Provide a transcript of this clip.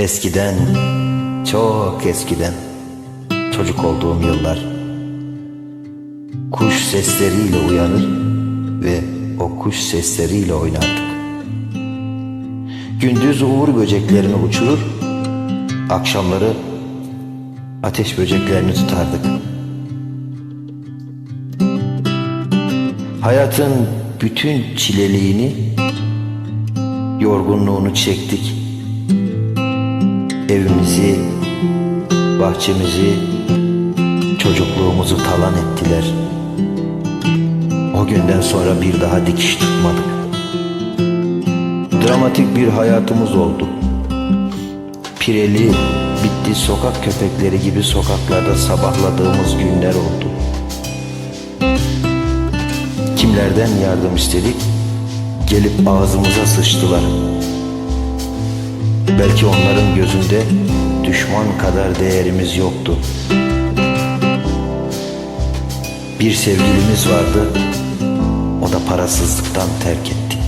Eskiden, çok eskiden, çocuk olduğum yıllar, kuş sesleriyle uyanır ve o kuş sesleriyle oynardık. Gündüz uğur böceklerini uçurur, akşamları ateş böceklerini tutardık. Hayatın bütün çileliğini, yorgunluğunu çektik. Evimizi, bahçemizi, çocukluğumuzu talan ettiler. O günden sonra bir daha dikiş tutmadık. Dramatik bir hayatımız oldu. Pireli, bitti sokak köpekleri gibi sokaklarda sabahladığımız günler oldu. Kimlerden yardım istedik? Gelip ağzımıza sıçtılar. Belki onların gözünde düşman kadar değerimiz yoktu. Bir sevgilimiz vardı, o da parasızlıktan terk etti.